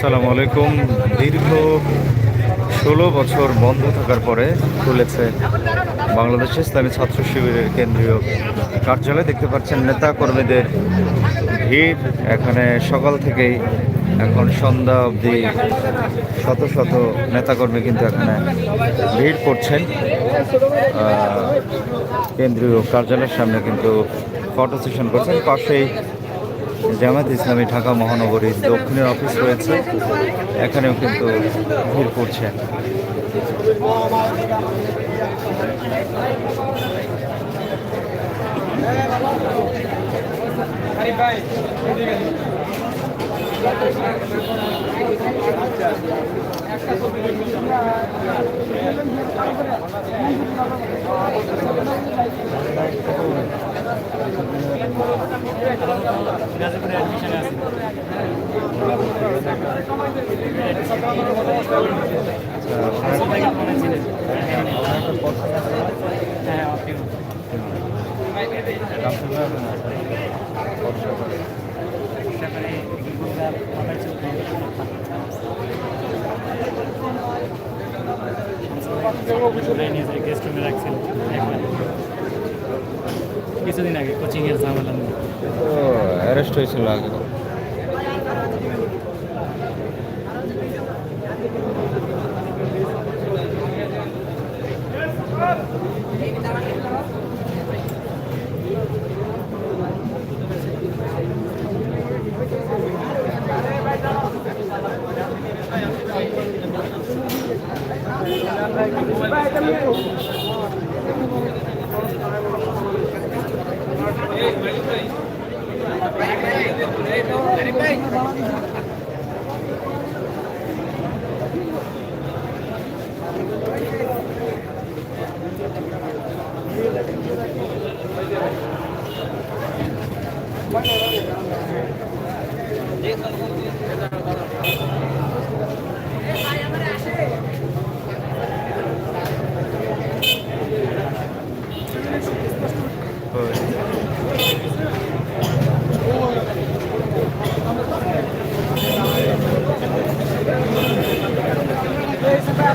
আসসালামু আলাইকুম। দীর্ঘ ষোলো বছর বন্ধ থাকার পরে খুলেছে বাংলাদেশ ইসলামী ছাত্র শিবিরের কেন্দ্রীয় কার্যালয়। দেখতে পাচ্ছেন নেতা কর্মীদের ভিড়। এখানে সকাল থেকেই এখন সন্ধ্যা অবধি শত শত নেতাকর্মী কিন্তু এখানে ভিড় করছেন। কেন্দ্রীয় কার্যালয়ের সামনে কিন্তু ফটো সেশন করছেন। পাশেই জামাত ইসলামী ঢাকা মহানগরীর দক্ষিণের অফিস রয়েছে। এখানেও কিন্তু ভিড় করছেন গেস্ট রুমে রাখছেন কিছুদিন আগে কোচিং এর ঝামেলা নিয়ে। ಅರೆಸ್ಟ್ ವಹಿಸಲಾಗಿದೆ.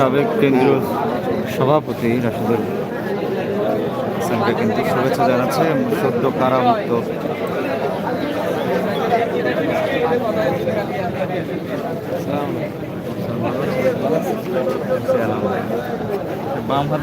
সাবেক কেন্দ্রীয় সভাপতি রাশেদুল হাসানকে কিন্তু শুভেচ্ছা জানাচ্ছে। সদ্য কারামুক্ত বাম হাত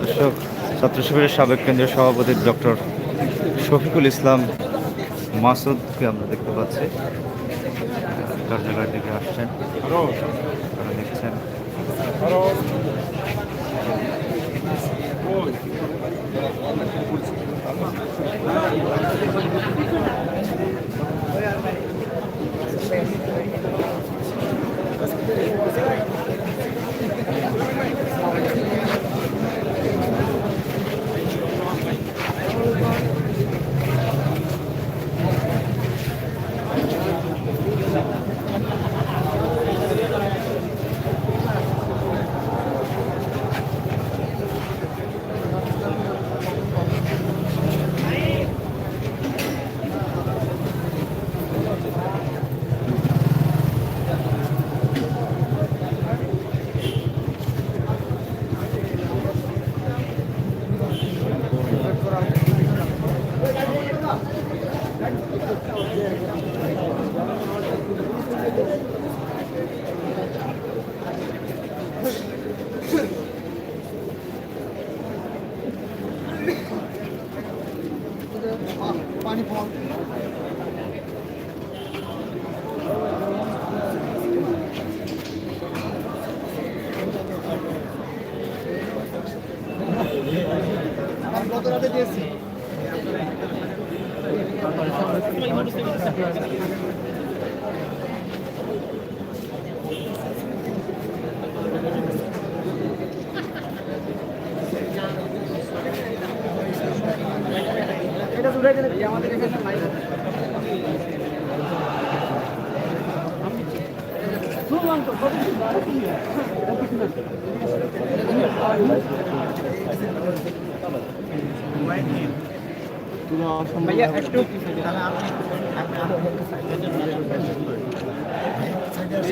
দর্শক, ছাত্র শিবিরের সাবেক কেন্দ্রীয় সভাপতি ডক্টর শফিকুল ইসলাম মাসুদকে আমরা দেখতে পাচ্ছি। কার্যালয়ের দিকে আসছেন। দেখছেন।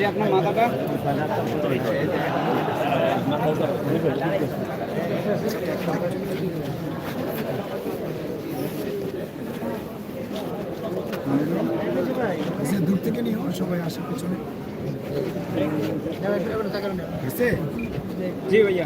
আপনার মাথাটা দূর থেকে নিয়ে সবাই আসে পিছনে। গেছে জি ভাইয়া।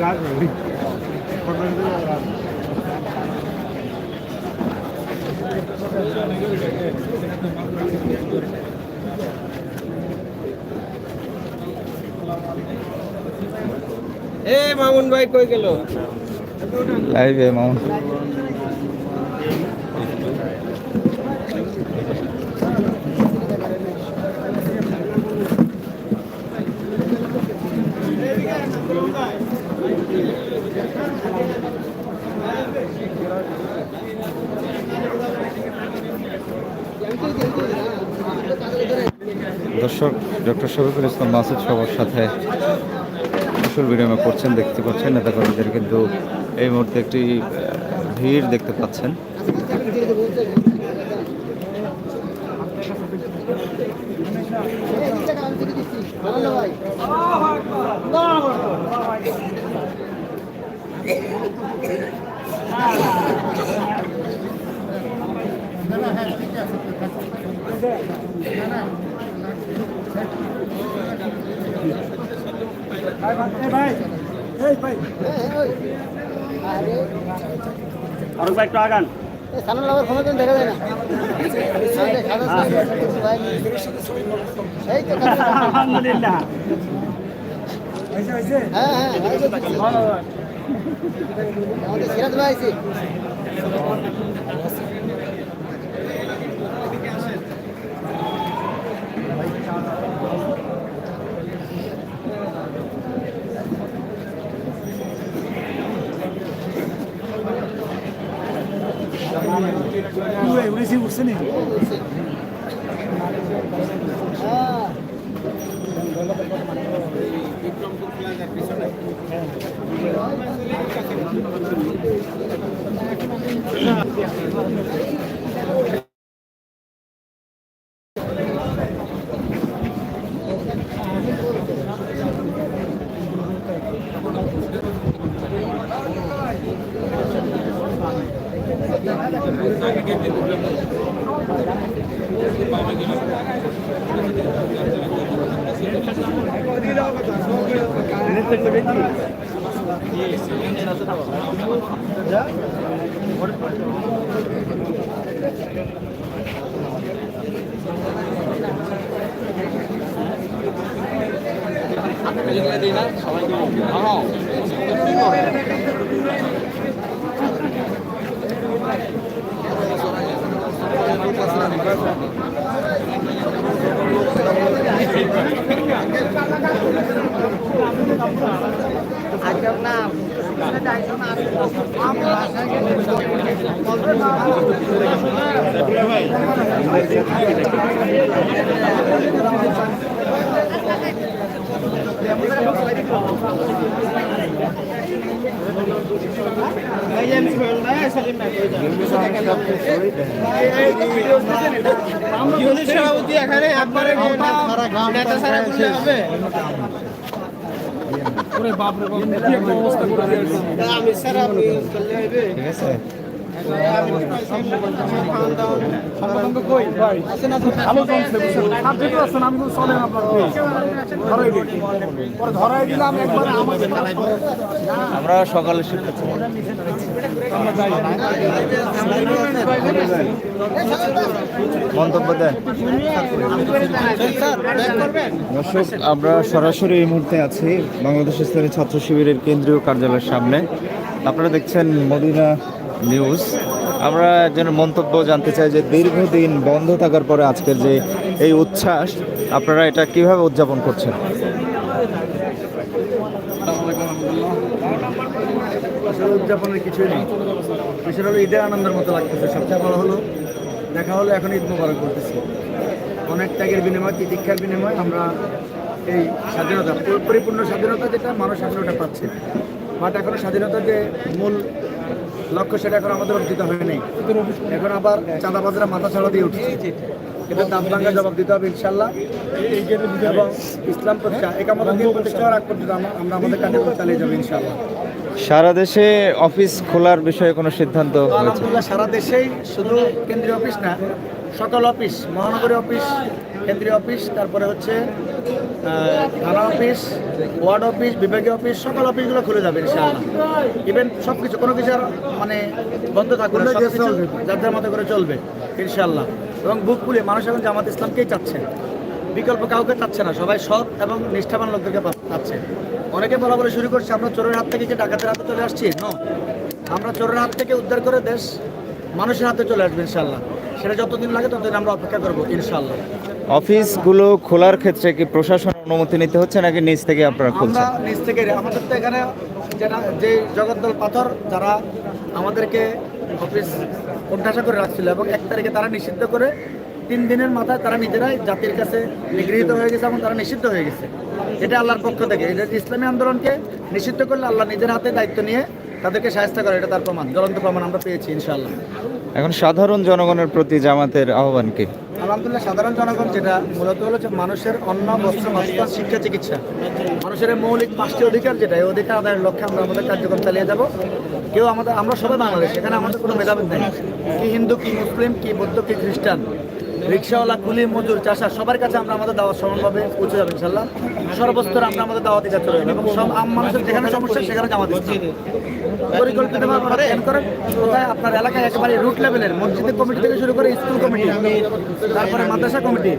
এ মামুন ভাই কই গেল? লাইভে মামুন। ডক্টর শফিকুল ইসলাম মাসুদ সবার সাথে কুশল বিনিময় করছেন, দেখতে পাচ্ছেন, নেতাকর্মীদের কিন্তু এই মুহূর্তে একটি ভিড় দেখতে পাচ্ছেন। আরও একটু আগান। সামনে দেখা যায় না আলহামদুলিল্লাহ হ্যাঁ হ্যাঁ এসি উঠছে নি হ্যাঁ সভাপতি এখানে একবারে নেতা ছাড়া বললে হবে? আমি স্যার আপনি চলে যাবে ঠিক আছে। আমরা সকালে মন্তব্য দেন। দর্শক, আমরা সরাসরি এই মুহূর্তে আছি বাংলাদেশ ইসলামী ছাত্র শিবিরের কেন্দ্রীয় কার্যালয়ের সামনে। আপনারা দেখছেন মদিনা নিউজ আমরা একজন মন্তব্য জানতে চাই যে দীর্ঘদিন বন্ধ থাকার পরে আজকের যে এই উচ্ছ্বাস, আপনারা এটা কীভাবে উদযাপন করছেন? আসলে উদযাপনের কিছুই নেই। বিশেষ হলো ঈদে আনন্দের মতো লাগতেছে। সবচেয়ে বড় হলো, দেখা হলো এখন ঈদ মোবারক করতেছি। অনেক ত্যাগের বিনিময়, তিতিক্ষার বিনিময় আমরা এই স্বাধীনতা পুরো- পরিপূর্ণ স্বাধীনতা যেটা, মানুষ এখন ওটা পাচ্ছে। বাট এখন স্বাধীনতার যে মূল লক্ষ্য সেটা এখন আমাদের অর্জিত হয় নাই। এখন আবার চাঁদাবাজরা মাথা ছাড়া দিয়ে উঠছে। এটা দাম ভাঙ্গা জবাব দিতে হবে ইনশাল্লাহ। এবং ইসলাম প্রতিষ্ঠা একামত প্রতিষ্ঠা আগ পর্যন্ত আমরা আমাদের কার্যক্রম চালিয়ে যাব ইনশাল্লাহ। সারা দেশে অফিস খোলার বিষয়ে কোনো সিদ্ধান্ত আলহামদুলিল্লাহ সারা দেশেই শুধু কেন্দ্রীয় অফিস না সকল অফিস মহানগরী অফিস কেন্দ্রীয় অফিস তারপরে হচ্ছে থানা অফিস ওয়ার্ড অফিস বিভাগীয় অফিস সকল অফিসগুলো খুলে যাবে ইনশাআল্লাহ। ইভেন সব কিছু কোনো কিছু আর মানে বন্ধ থাকবে না যার মতো করে চলবে ইনশাআল্লাহ। এবং বুক খুলে মানুষ এখন জামাত ইসলামকেই চাচ্ছে? বিকল্প কাউকে চাচ্ছে না সবাই সৎ এবং নিষ্ঠাবান লোকদেরকে পা- চাচ্ছে। অনেকে বলা বলে শুরু করছে আমরা চোরের হাত থেকে কি ডাকাতের হাতে চলে আসছি? No. আমরা চোরের হাত থেকে উদ্ধার করে দেশ মানুষের হাতে চলে আসবে ইনশাল্লাহ সেটা যতদিন লাগে ততদিন আমরা অপেক্ষা করব ইনশাল্লাহ অফিসগুলো খোলার ক্ষেত্রে কি প্রশাসন অনুমতি নিতে হচ্ছে নাকি নিজ থেকে আপনারা খুলছেন? আমরা নিজ থেকে আমাদের তো এখানে যেটা যে জগদ্দল পাথর যারা আমাদেরকে অফিস অভ্যাসা করে রাখছিল এবং এক তারিখে তারা নিষিদ্ধ করে তিন দিনের মাথায় তারা নিজেরাই জাতির কাছে নিগৃহীত হয়ে গেছে এবং তারা নিষিদ্ধ হয়ে গেছে। এটা আল্লাহর পক্ষ থেকে। এটা ইসলামী আন্দোলনকে নিষিদ্ধ করলে আল্লাহ নিজের হাতে দায়িত্ব নিয়ে তাদেরকে সাহায্য করে এটা তার প্রমাণ জ্বলন্ত প্রমাণ আমরা পেয়েছি ইনশাআল্লাহ। এখন সাধারণ জনগণের প্রতি জামাতের আহ্বান কি? আলহামদুলিল্লাহ, সাধারণ জনগণ যেটা মূলত হলো মানুষের অন্ন, বস্ত্র বাসস্থান শিক্ষা, চিকিৎসা। মানুষের মৌলিক পাঁচটি অধিকার, যেটা এই অধিকার আদায়ের লক্ষ্যে আমরা আমাদের কার্যক্রম চালিয়ে যাব। কেউ আমাদের আমরা সবাই বাংলাদেশ, এখানে আমাদের কোনো ভেদাভেদ নেই। কি হিন্দু, কি মুসলিম, কি বৌদ্ধ, কি খ্রিস্টান। রিক্সাওয়ালা, কুলি, মজুর, চাষা, সবার কাছে আমরা আমাদের দাওয়াত সমানভাবে পৌঁছে যাব ইনশাল্লাহ সর্বস্তরে আমরা আমাদের দাওয়াত দিতে চলে এবং সব আম মানুষের যেখানে সমস্যা, সেখানে জামাত পরিকল্পিতভাবে করেন কোথায় আপনার এলাকায় একেবারে রুট লেভেলের মসজিদের কমিটি থেকে শুরু করে স্কুল কমিটি তারপরে মাদ্রাসা কমিটি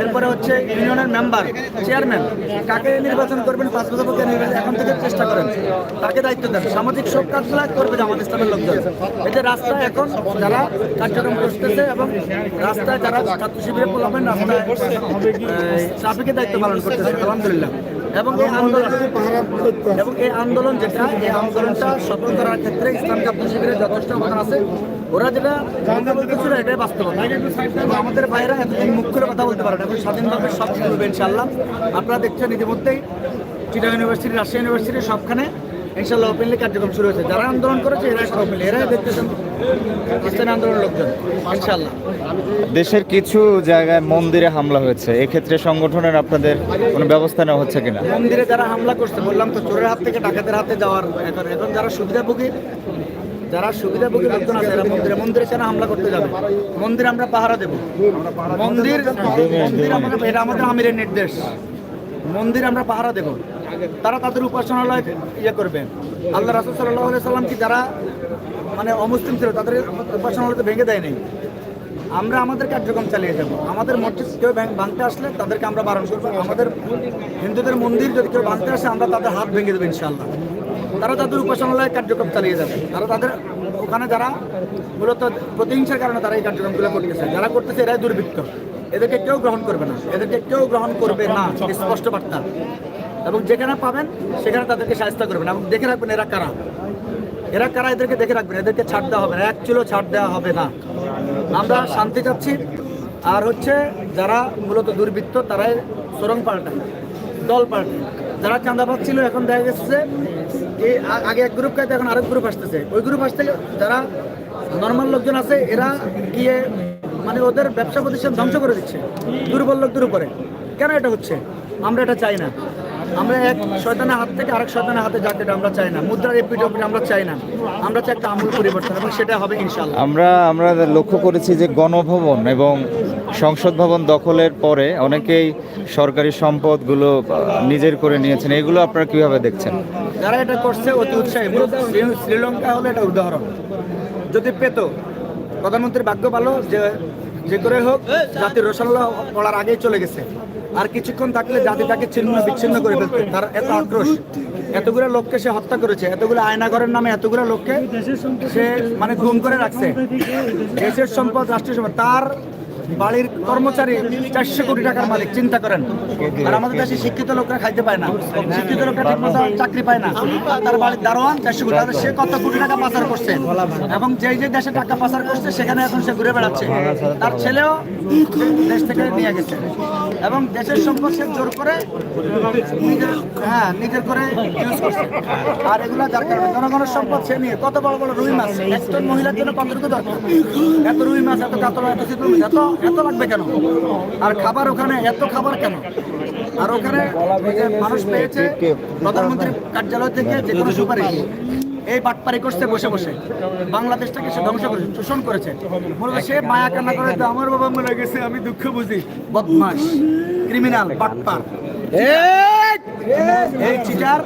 এরপরে হচ্ছে ইউনিয়নের মেম্বার চেয়ারম্যান কাকে নির্বাচন করবেন পাঁচ বছর নির্বাচন এখন থেকে চেষ্টা করেন তাকে দায়িত্ব দেন। সামাজিক সব কাজগুলো করবে জামাত ইসলামের লোকজন। এতে রাস্তায় এখন যারা কার্যক্রম করতেছে এবং রাস্তায় যারা ছাত্র শিবিরে পোলাবেন রাস্তায় ট্রাফিকের দায়িত্ব পালন করতেছে আলহামদুলিল্লাহ। এবং এই আন্দোলন, এবং এই আন্দোলন যেটা, এই আন্দোলনটা সফল করার ক্ষেত্রে ইসলাম শিবিরের যথেষ্ট অবদান আছে। ওরা যেটা কথা বলতেছিল, এটাই বাস্তবতা। আমাদের ভাইরা এতদিন মুখ করে কথা বলতে পারে না এখন স্বাধীনভাবে সব বলবে ইনশাল্লাহ আপনারা দেখছেন ইতিমধ্যেই চিটাগ ইউনিভার্সিটি, রাশিয়া ইউনিভার্সিটি সবখানে ইনশাল্লাহ ওপেনলি কার্যক্রম শুরু হয়েছে। যারা আন্দোলন করেছে এরাই সব ওপেনলি এরাই দেখতেছেন ইসলামী আন্দোলনের লোকজন ইনশাল্লাহ দেশের কিছু জায়গায় মন্দিরে হামলা হয়েছে। এক্ষেত্রে সংগঠনের আপনাদের কোনো ব্যবস্থা নেওয়া হচ্ছে কিনা? মন্দিরে যারা হামলা করছে বললাম তো চোরের হাত থেকে ডাকাতের হাতে যাওয়ার এখন এখন যারা সুবিধাভোগী যারা সুবিধাভোগী লোকজন আছে এরা মন্দিরে মন্দিরে কেন হামলা করতে যাবে? মন্দিরে আমরা পাহারা দেব। মন্দির মন্দির আমাদের এটা আমাদের আমিরের নির্দেশ। মন্দির আমরা পাহারা দেব। তারা তাদের উপাসনালয় ইয়ে করবে। আল্লাহ রাসুল সাল্লাহ সাল্লাম কি যারা মানে অমুসলিম ছিল, তাদের উপাসনালয় তো ভেঙে দেয় নাই? আমরা আমাদের কার্যক্রম চালিয়ে যাব। আমাদের মসজিদ কেউ ভাঙ- ভাঙতে আসলে তাদেরকে আমরা বারণ করব। আমাদের হিন্দুদের মন্দির যদি কেউ ভাঙতে আসে, আমরা তাদের হাত ভেঙে দেবো ইনশাল্লাহ তারা তাদের উপাসনালয় কার্যক্রম চালিয়ে যাবে। তারা তাদের ওখানে যারা মূলত প্রতিহিংসার কারণে তারা এই কার্যক্রমগুলো করতেছে। যারা করতেছে, এরাই দুর্বৃত্ত। এদেরকে কেউ গ্রহণ করবে না। এদেরকে কেউ গ্রহণ করবে না। স্পষ্ট বার্তা। এবং যেখানে পাবেন, সেখানে তাদেরকে সাহায্য করবেন। এবং দেখে রাখবেন এরা কারা। এরা কারা এদেরকে দেখে রাখবেন, এদেরকে ছাড় দেওয়া হবে না, এক কিলো ছাড় দেওয়া হবে না। আমরা শান্তি চাচ্ছি। আর হচ্ছে যারা মূলত দুর্বৃত্ত, তারাই সুরং পাল্টায়, দল পাল্টায়। যারা চাঁদাবাদ ছিল এখন দেখা গেছে যে আগে এক গ্রুপ খাইতে, এখন আরেক গ্রুপ আসতেছে। ওই গ্রুপ আসতে যারা নর্মাল লোকজন আছে, এরা গিয়ে মানে ওদের ব্যবসা প্রতিষ্ঠান ধ্বংস করে দিচ্ছে। দুর্বল লোকদের উপরে। কেন এটা হচ্ছে? আমরা এটা চাই না। আমরা এক শয়তানের হাত থেকে আরেক শয়তানের হাতে যাকে আমরা চাই না। মুদ্রার এপিট আমরা চাই না। আমরা চাই একটা আমূল পরিবর্তন এবং সেটা হবে ইনশাল্লাহ আমরা আমরা লক্ষ্য করেছি যে গণভবন এবং সংসদ ভবন দখলের পরে অনেকেই সরকারি সম্পদগুলো নিজের করে নিয়েছেন। এগুলো আপনারা কীভাবে দেখছেন? যারা এটা করছে অতি উৎসাহী। মূলত শ্রী- শ্রীলঙ্কা হলো এটা উদাহরণ। যদি পেত প্রধানমন্ত্রীর ভাগ্য ভালো যে যে করে হোক, জাতির রসাল্লাহ পড়ার আগেই চলে গেছে। আর কিছুক্ষণ থাকলে জাতি তাকে ছিন্ন, বিচ্ছিন্ন করে ফেলতে। তার এত আক্রোশ, এতগুলো লোককে সে হত্যা করেছে, এতগুলো আয়নাগরের নামে এতগুলো লোককে সে মানে গুম করে রাখছে। দেশের সম্পদ, রাষ্ট্রীয় সম্পদ, তার বাড়ির কর্মচারী চারশো কোটি টাকার মালিক চিন্তা করেন। আর আমাদের দেশে শিক্ষিত লোকরা খাইতে পায় না। শিক্ষিত লোকরা ঠিক মতো চাকরি পায় না। তার বাড়ির দারোয়ান চারশো কোটি তাহলে সে কত কোটি টাকা পাচার করছে। এবং যেই যে দেশে টাকা পাচার করছে সেখানে এখন সে ঘুরে বেড়াচ্ছে। তার ছেলেও দেশ থেকে নিয়ে গেছে। এবং দেশের সম্পদ সে জোর করে নিজের হ্যাঁ নিজের করে ইউজ করছে। আর এগুলো যার কারণে জনগণের সম্পদ সে নিয়ে কত বড় বড় রুই মাছ একজন মহিলার জন্য কতটুকু দরকার? এত রুই মাছ এত কাতলা এত মাছ, এত এত লাগবে কেন? আর খাবার ওখানে এত খাবার কেন? আর ওখানে মানুষ পেয়েছে প্রধানমন্ত্রী কার্যালয় থেকে যে কোনো সুপারিশ। এই বাটপারি করছে বসে বসে। বাংলাদেশটাকে সে ধ্বংস করেছে শোষণ করেছে। মূলত সে মায়া কান্না করে তো আমার বাবা মরে গেছে আমি দুঃখ বুঝি। বদমাস ক্রিমিনাল বাটপার। এই! চিটার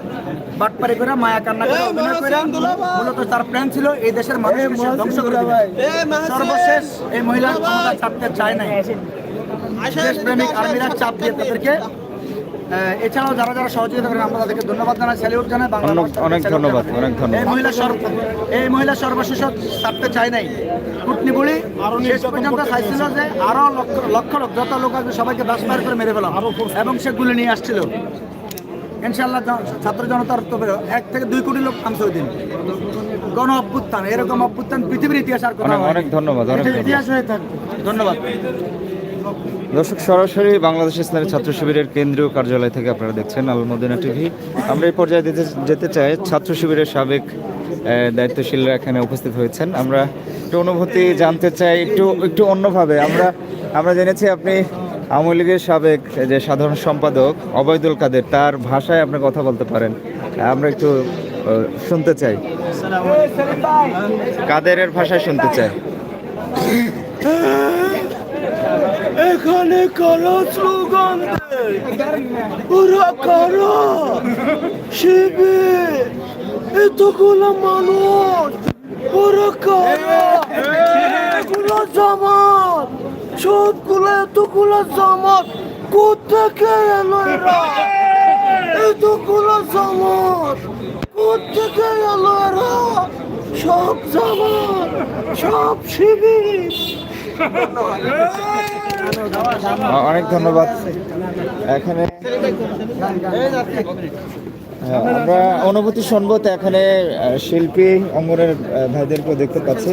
বাটপারি করে মায়া কান্না করে অভিনয় করে মূলত তার প্ল্যান ছিল এই দেশের মানুষকে সে ধ্বংস করে দিবে সর্বশেষ এই মহিলা ক্ষমতা ছাড়তে চায় নাই। দেশপ্রেমিক আর্মিরা চাপ দিয়ে তাদেরকে এছাড়াও যারা যারা সহযোগিতা করেন আমরা তাদেরকে ধন্যবাদ জানাই স্যালিউট জানাই বাংলা অনেক- ধন্যবাদ, অনেক ধন্যবাদ। এই মহিলা সর্ব এই মহিলা সর্বশেষ ছাড়তে চায় নাই। কুটনি বলি শেষ পর্যন্ত চাইছিল যে আরও লক্ষ লক্ষ লোক যত লোক আসবে সবাইকে দাস পার করে মেরে ফেলাম। এবং সে গুলি নিয়ে আসছিল। ইনশাল্লাহ ছাত্র জনতার তবে এক থেকে দুই কোটি লোক নামছে ওই দিন। গণ অভ্যুত্থান এরকম অভ্যুত্থান পৃথিবীর ইতিহাস আর কোথাও অনেক- ধন্যবাদ, অনেক ইতিহাস হয়ে থাকবে ধন্যবাদ। দর্শক সরাসরি বাংলাদেশ ইসলামী ছাত্র শিবিরের কেন্দ্রীয় কার্যালয় থেকে আপনারা দেখছেন আলমদিনা টিভি। আমরা এই পর্যায়ে দিতে যেতে চাই ছাত্র শিবিরের সাবেক দায়িত্বশীলরা এখানে উপস্থিত হয়েছেন। আমরা একটু অনুভূতি জানতে চাই একটু একটু অন্যভাবে। আমরা আমরা জেনেছি আপনি আওয়ামী লীগের সাবেক যে সাধারণ সম্পাদক অবৈদুল কাদের, তার ভাষায় আপনি কথা বলতে পারেন। আমরা একটু শুনতে চাই। কাদেরের ভাষায় শুনতে চাই। এখানে কারা স্লোগান দেয় ওরা কারা। এতগুলো মানুষ। ওরা কারা। জামাত। সবগুলো এতগুলো জামাত কোথেকে এলো এরা? এতগুলো জামাত কোথেকে এলো এরা? সব জামাত সব শিবির। অনেক ধন্যবাদ। এখানে হ্যাঁ, আমরা অনুভূতি শুনব তো এখানে শিল্পী অঙ্গনের ভাইদেরকেও দেখতে পাচ্ছি।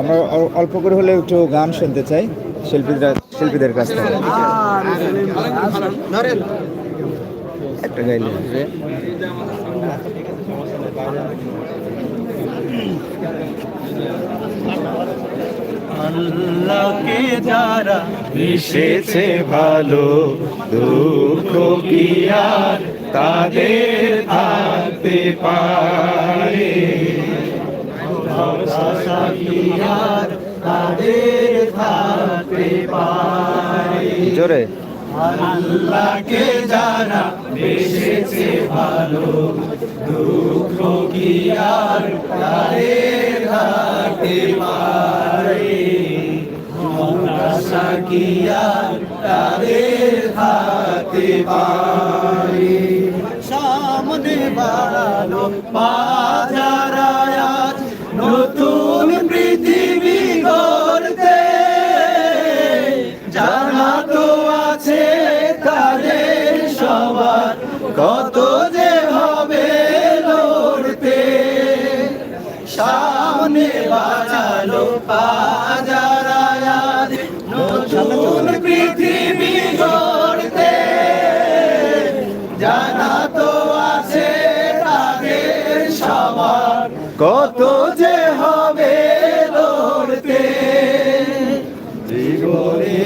আমরা অল্প করে হলে একটু গান শুনতে চাই। শিল্পীরা শিল্পীদের কাছ থেকে। একটা গাইলে আল্লাহকে যারা মিশেছে ভালো দুঃখ কি আর তাদের থাকতে পারে? তাদের থাকতে পারে জোরে। আল্লাহকে যারা বেসেছে ভালো দুঃখ কি আর তাদের থাকতে পারে হতাশা কি আর তাদের থাকতে পারে সামনে বাড়ালো বাজারায়াত নতুন কত যে হবে লড়তে, সামনে বাজালো বাজারায়াত নতুন পৃথিবী গড়তে। জানা তো আছে তাদের সবার কত যে হবে লড়তে। জীবনে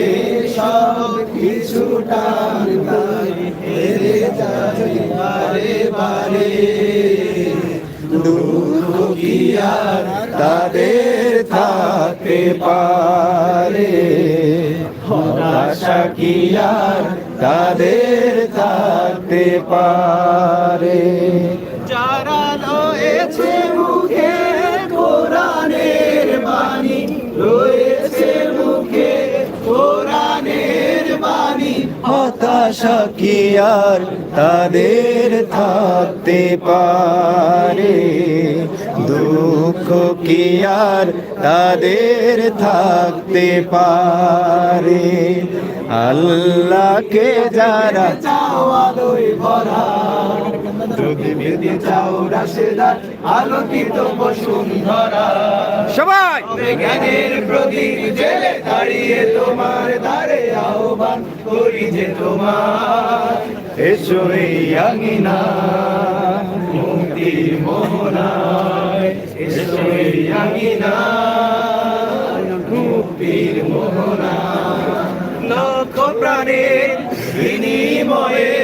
সব কিছু যায় বারে বারে দুঃখ কি আর তাদের থাকতে পারে। হতাশা কি আর তাদের থাকতে পারে? হতাশা কি আর তাদের থাকতে পারে? দুঃখ কি আর তাদের থাকতে পারে? আল্লাহকে যারা চাওয়ালোয় ভরা যদি বেঁধে চাও রাশেদার আলোকিত বসুন্ধরা সবাই। তবে জ্ঞানের প্রদীপ জেলে দাঁড়িয়ে তোমার দ্বারে আহ্বান করি যে তোমার। এসো এই আঙিনা মুক্তির মোহনায়। এসো এই আঙিনা মুক্তির মোহনা লক্ষ প্রাণের বিনিময়ে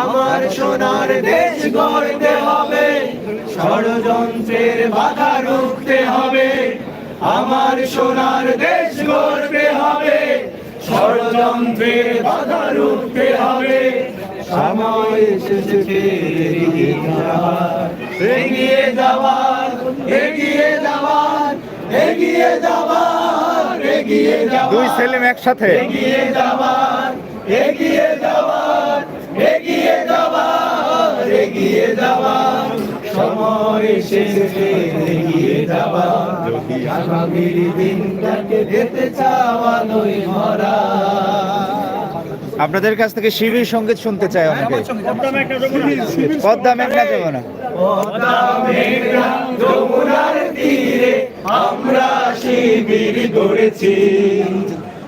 আমার সোনার দেশ গড়তে হবে ষড়যন্ত্রের বাধা রুখতে হবে। আমার সোনার দেশ গড়তে হবে ষড়যন্ত্রের বাধা রুখতে হবে। সময় এসেছে এগিয়ে যাওয়ার। এগিয়ে যাওয়ার এগিয়ে যাওয়ার এগিয়ে যাওয়ার এগিয়ে যাওয়ার দুই সেলিম একসাথে। এগিয়ে যাওয়ার এগিয়ে যাওয়ার এগিয়ে যাওয়ার এগিয়ে যাওয়ার সময় এসেছে এগিয়ে যাওয়ার। যদি আগামীর দিনটাকে যেতে চাওয়া নই মরা আপনাদের কাছ থেকে শিবির সংগীত শুনতে চাই অনেকে। পদ্মা মেঘনা যমুনা। পদ্মা মেঘনা যমুনার তীরে আমরা শিবির গড়েছি।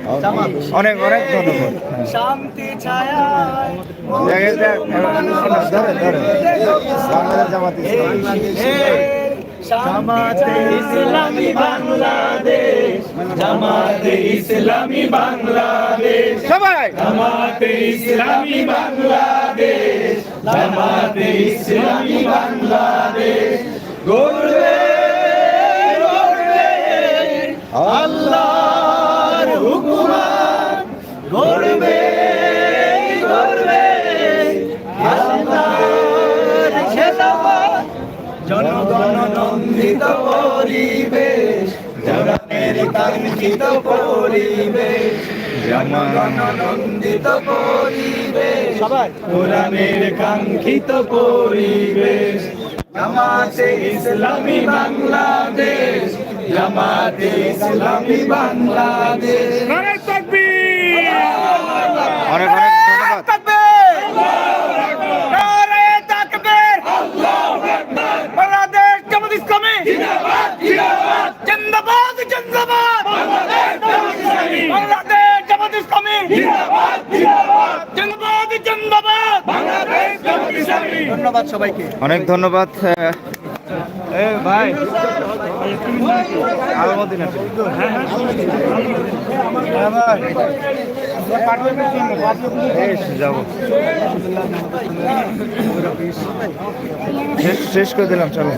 অনেক অনেক ধন্যবাদ। শান্তি বাংলাদেশ জামাত ইসলামী। বাংলাদেশ জামাতে ইসলামী বাংলাদেশ। সবাই! জামাতে ইসলামী বাংলাদেশ জামাতে ইসলামী বাংলাদেশ। গড়বে গড়বে হুকুমান গড়বে গড়বে জনগণ নন্দিত পরিবেশ জগতের কাঙ্ক্ষিত পরিবেশ। জনগণ নন্দিত পরিবেশ কোরআনের কাঙ্ক্ষিত পরিবেশ। জামাতে ইসলামী বাংলাদেশ জামাতে ইসলামী বাংলাদেশ। অনেক অনেক ধন্যবাদ। বাংলাদেশ জামাত ইসলামী। জিন্দাবাদ জিন্দাবাদ। বাংলাদেশ জামাত ইসলামী। জিন্দাবাদ জিন্দাবাদ। ধন্যবাদ সবাইকে। অনেক ধন্যবাদ এ ভাই আলমদিন আছে? হ্যাঁ শেষ করে দিলাম চলো।